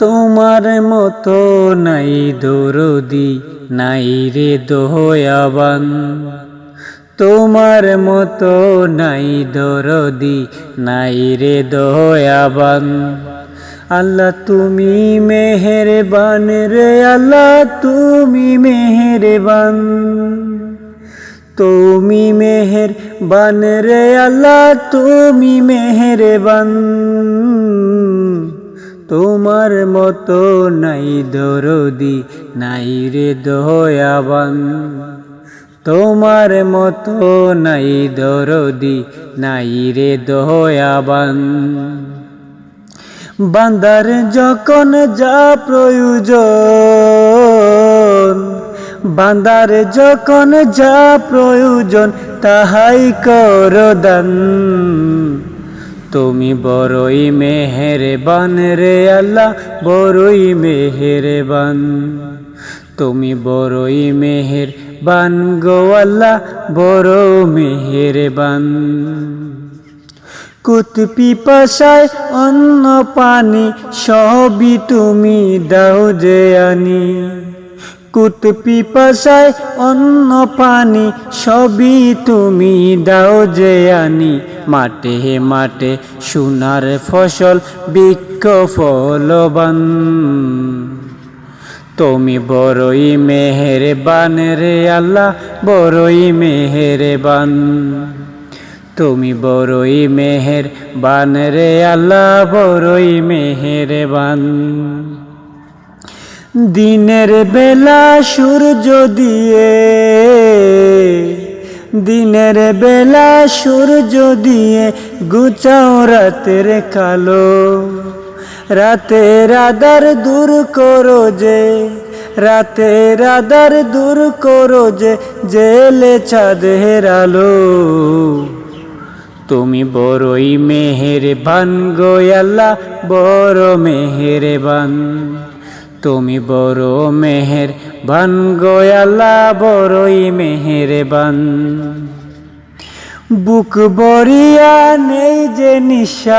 তোমার মতো নাই দরদি, নাই রে দোয়াবান তোমার মতো নাই দরদি, নাই রে দয়াবান আল্লাহ তুমি মেহেরবান রে, আল্লাহ তুমি মেহেরবান। তুমি মেহের বান রে, আল্লাহ তুমি মেহেরবান। তোমার মতো নাই দরদি, নাই রে দয়াবান। তোমার মতো নাই দরদি, নাই রে দয়াবান। বান্দার যখন যা প্রয়োজন, বান্দার যখন যা প্রয়োজন, তাহাই কর দান। তুমি বড়ই মেহেরবান রে আল্লাহ, বড়ই মেহেরবান। তুমি বড়ই মেহের বান গো আল্লাহ বড় মেহেরবান। কুত পিপাসায় অন্য পানি সবই তুমি দাও যে আনি। কুত পিপাসায় অন্য পানি সবই তুমি দাও যে আনি। মাঠে মাঠে সোনার ফসল বৃক্ষ ফলবান। তুমি বড়ই মেহেরবান রে আল্লাহ, বড়ই মেহেরবান। তুমি বড়ই মেহের বান রে আল্লাহ, বড়ই মেহের বান দিনের বেলা সূর্য দিয়ে, দিনের বেলা সূর্য দিয়ে গুচাও রাতের কালো। রাতের আদার দূর করো যে, রাতের আদার দূর করো যে, জেলে চাঁদের আলো। তুমি বড়ই মেহেরবান গোয়াল্লা বড় মেহেরবান। তুমি বড় মেহের বান গোয়াল্লা বড়ই মেহের বান বুক বরিয়া নেই যে নিশ্বাস,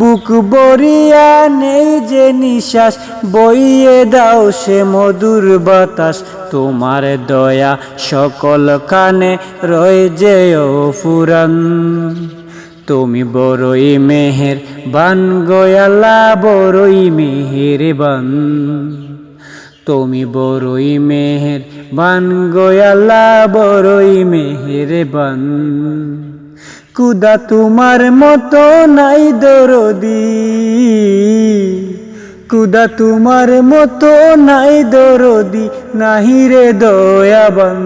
বুক বরিয়া নেই যে নিশ্বাস, বইয়ে দাও সে মধুর বাতাস, তোমার দয়া সকল কানে রয়ে যে ফুরান। তুমি বড়ই মেহের বান গয়ালা বড়ই মেহের বান তুমি বড়ই মেহের বান গয়ালা বড়ই মেহের বান কুদা তোমার মতো নাই দরদি। কুদা তোমার মতো নাই দরদি, নাহি রে দয়াবান।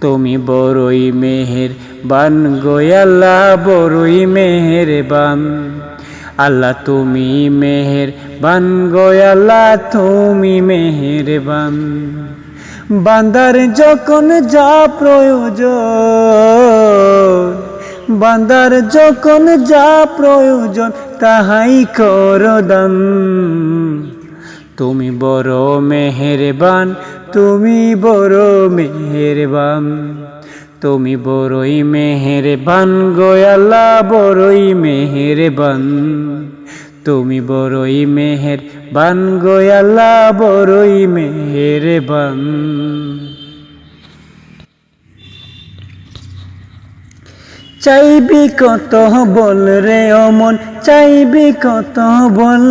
তুমি বড়ই মেহের বান গোয়াল্লা বড়ই মেহের বান আল্লাহ তুমি মেহের বান গোয়াল্লা তুমি মেহের বান বান্দার যখন যা প্রয়োজন, বান্দার যখন যা প্রয়োজন, তাহাই কর দান। তুমি বড় মেহেরবান তুমি বড় মেহেরবান, তুমি বড়ই মেহেরবান গোয়াল্লা বড়ই মেহেরবান। তুমি বড়ই মেহের বান গোয়াল্লা বড়ই মেহেরবান। চাইবি কত বল রে অমন, চাইবি কত বল।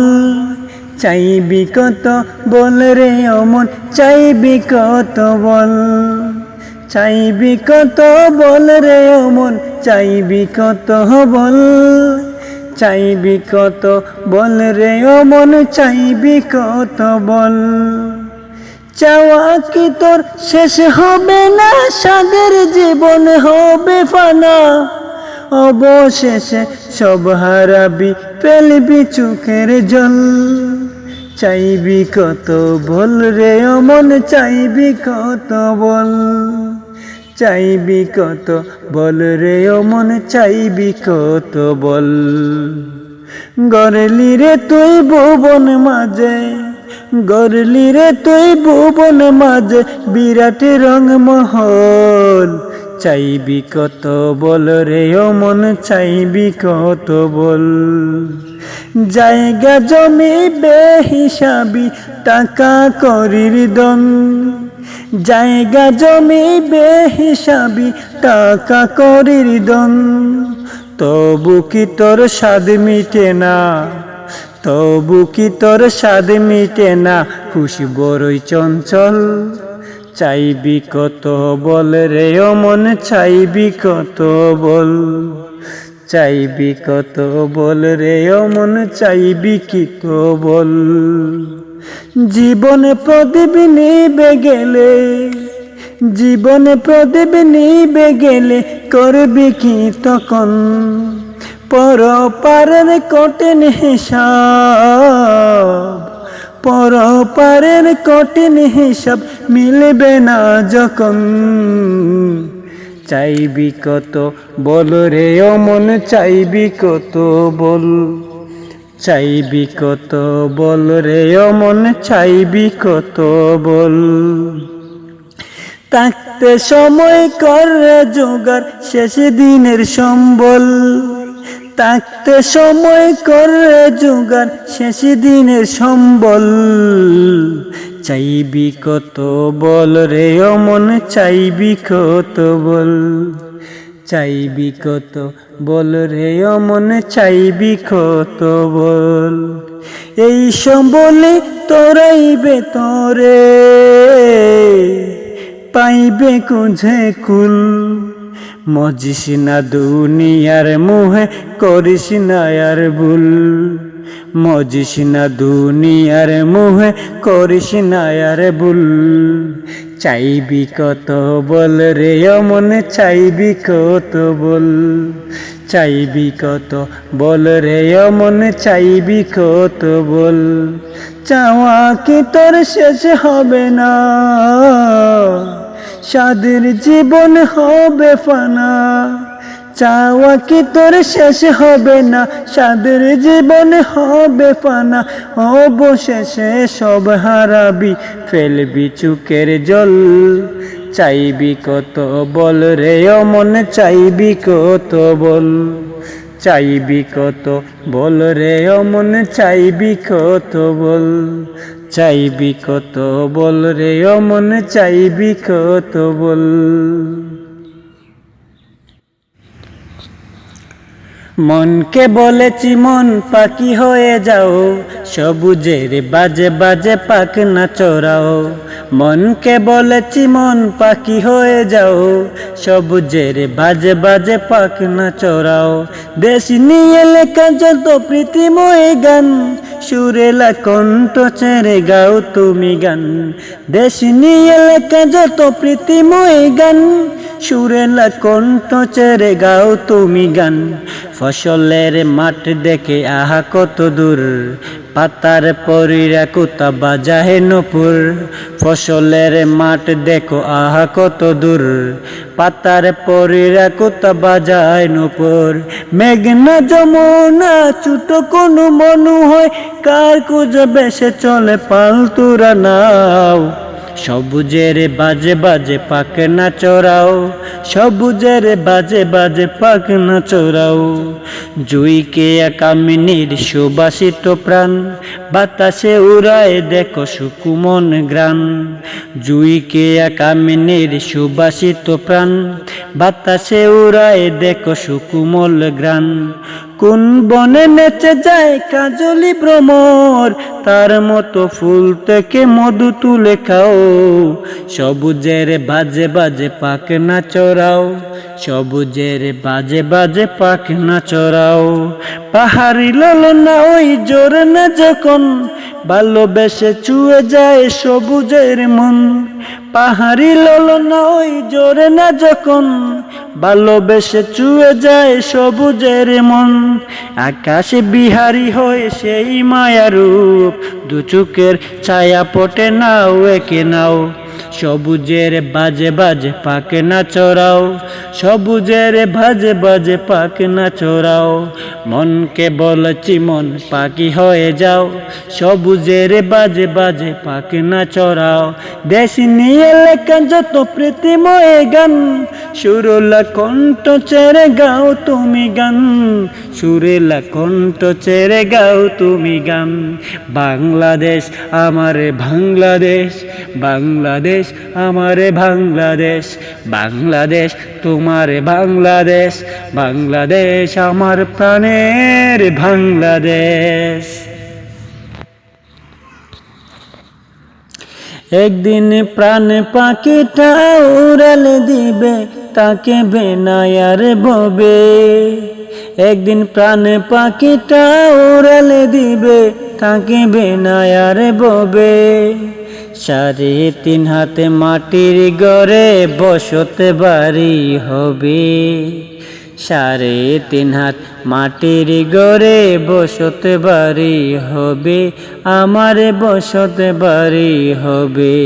চাইবি কত বল রে অমন, চাইবি কত বল? চাইবি কত বল রে অমন, চাইবি কত বল? চাইবি কত বল রে অমন, চাইবি কত বল? চাওয়া কি তোর শেষ হবে না? সাদের জীবন হবে ফানা। অবশেষে সব হারাবি পেলবি চোখের জল। চাইবি কত বল রে অমন চাইবি কত বল? চাইবি কত বল রে অমন চাইবি কত বল? গরলি রে তুই ভুবন মাঝে গরলি রে তুই ভুবন মাঝে, বিরাট রং মহল। চাইবি কত বল রে, ও মন চাইবি কত বল? জায়গা জমি বেহিসাবি, টাকা করির দন জায়গা জমি বেহিসাবি, টাকা করির দন তবু কি তোর স্বাদ মিটে না? তবু কি তোর স্বাদ মিটে না? খুশি বড়ই চঞ্চল। চাইবি কত বল রে, ও মন চাইবি কত বল? চাইবি কত বল রে মন চাইবি কি তো বল? জীবনে প্রদীপ নিবে গেলে, জীবনে প্রদীপ নিবে গেলে করবি কি তখন? পর পারের কঠিন হিসাব পর পারের কঠিন হিসাব মিলবে না যখন। চাইবি কত বল রে, ও মন চাইবি কত বল। চাইবি কত বল রে, ও মন চাইবি কত বল। থাকতে সময় কর জোগাড় শেষ দিনের সম্বল। থাকতে সময় করে জোগাড় শেষ দিনের সম্বল। চাইবি কত বল রে, অমন চাইবি কত বল। চাইবি কত বল রে, অমন চাইবি কত বল। এই সম্বলে তোরাইবে তোরে পাইবে কুঝে কুল। মজিস না দুনিয়ার মুহে, করিস না আর ভুল। মজিস না দুনিয়ার মুহে, করিস না আর ভুল। চাইবি কত বল রে, অমন চাইবি কত বল। চাইবি কত বল রে, অমন চাইবি কত বল। চাওয়া কি তোর শেষ হবে না? সাদের জীবন হবে ফানা। চাওয়া কি তোর শেষ হবে না? সাদের জীবন হবে ফানা। অবশেষে সব হারাবি, ফেলবি চুকের জল। চাইবি কত বল রে, অমন চাইবি কত বল? চাইবি কত বল রে, অমন চাইবি কত বল? চাইবি কত বল রে, অমন চাইবি কত বল। মনকে বলেছি, মন পাখি হয়ে যাও, সবুজের বাজে বাজে পাক না চড়াও। মনকে বলেছি, মন পাখি হয়ে যাও, সবুজের বাজে বাজে পাক না চড়াও। দেশ নিয়ে লেখা যত প্রীতিময় গান সুরেলা কণ্ঠ ছেড়ে গাও তুমি গান। দেশ নিয়ে লেখা যত প্রীতিময় গান। সুরেলা কণ্ঠ ছেড়ে গাও তুমি গান। ফসলের মাঠ দেখে আহা কত দূর। পাতার পরিরা কোথা বাজাহে নপুর। ফসলের মাঠ দেখো আহা কত দূর। পাতার পরিরা কোথা বাজায় নপুর। মেঘনা যমুনা ছোট কোনো মনু হয়। কার কুজে বেসে চলে পালতুরা নাও। সবুজের বাজে বাজে পাক না চড়াও সবুজের বাজে বাজে পাক না চড়াও জুইকে কামিনীর সুবাসিত প্রাণ, বাতাসে উড়ায় দেখো সুকুমন গ্রান জুইকে কামিনীর সুবাসিত প্রাণ, বাতাসে উড়ায় দেখো সুকুমল গ্রান কোন বনে নেচে যায় কাজলি ভ্রমর? তার মতো ফুল থেকে মধু তুলে খাও। সবুজের বাজে বাজে পাক না চড়াও। সবুজের বাজে বাজে পাক না চড়াও। পাহাড়ি লল না ওই জোর না যখন ভালোবেসে চুয়ে যায় সবুজের মন। পাহাড়ি লল ওই জোরে না যখন ভালোবেসে চুয়ে যায় সবুজের মন। আকাশে বিহারি হয়ে সেই মায়ারূপ দুচুকের ছায়া পটে নাও, একে নাও। সবুজের বাজে বাজে পাকে না চড়াও সবুজের বাজে বাজে পাকে না চড়াও মনকে বলছি, মন পাখি হয়ে যাও, সবুজের বাজে বাজে পাকে না চড়াও দেশ নিয়ে লেখা যত প্রীতিময় গান, সুরলা কণ্ঠ চেরে গাও তুমি গান সুরেলা কণ্ঠ চেরে গাও তুমি গান। বাংলাদেশ আমারে বাংলাদেশ বাংলাদেশ আমারে বাংলাদেশ বাংলাদেশ তোমারে বাংলাদেশ বাংলাদেশ আমার প্রাণের বাংলাদেশ। একদিন প্রাণ পাখিটা উড়াল দিবে, তাকে বেনায়ার ববে। একদিন প্রাণ পাখিটা উড়াল দিবে তাকে বেনায়ার ববে। সাড়ে তিন হাতে মাটির গড়ে বসতে বাড়ি হবে। সাড়ে তিন হাত মাটির গড়ে বসতে বাড়ি হবে, আমার বসতে বাড়ি হবে।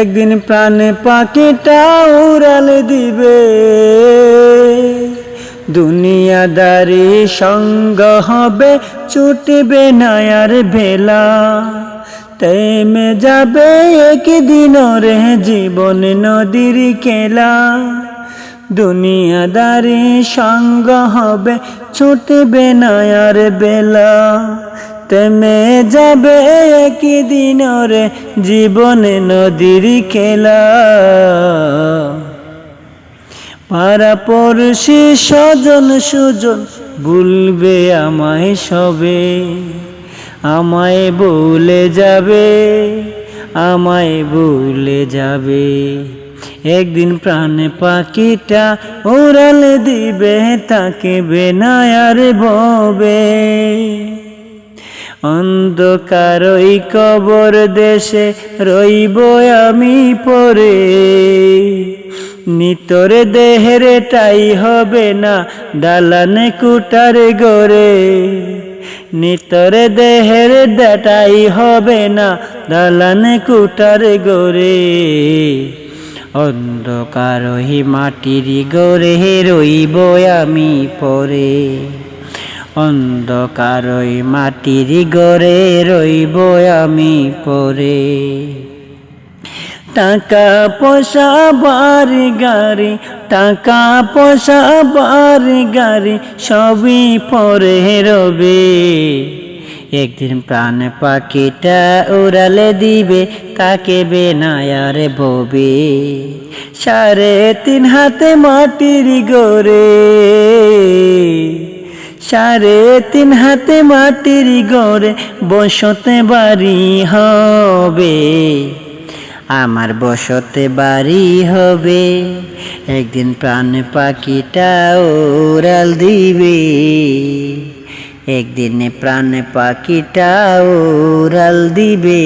একদিন প্রাণ পাখিটা উড়াল দিবে। দুনিয়াদারি সঙ্গ হবে, ছুটবে নায়ার বেলা তেমে যাবে একদিন রে জীবন নদীর খেলা। দুনিয়াদারি সঙ্গ হবে, ছুটবে নায়ার বেলা তেমে যাবে একদিন রে জীবনে নদীর খেলা। পাড়া পড়শি স্বজন সুজন ভুলবে আমায় সবে, আমায় বলে যাবে, আমায় বলে যাবে। একদিন প্রাণ পাখিটা উড়াল দিবে, তাকে বেনায়ার ববে। অন্ধকার ওই কবর দেশে রইব আমি পরে। নিতরে দেহের টাই হবে না, দালানে কুটার গড়ে। নিতরে দেহের দাটাই হবে না, দালানে কুটার গড়ে। অন্ধকার ওই মাটির গড়ে রইব আমি পরে। অন্ধকার ওই মাটির গড়ে রইব আমি পরে। টাকা পয়সা বাড়ি গাড়ি, টাকা পয়সা বাড়ি গাড়ি, সবই পরে রবে। একদিন প্রাণ পাখিটা উড়ালে দিবে, তাকে বেনায়ার ববে সাড়ে তিন হাতে মাটির গড়ে। সাড়ে তিন হাতে মাটির গড়ে, বসতে বাড়ি হবে। আমার বসতে বাড়ি হবে। একদিন প্রাণ পাখিটা ওরাল দিবে। একদিন প্রাণ পাখিটা ওরাল দিবে।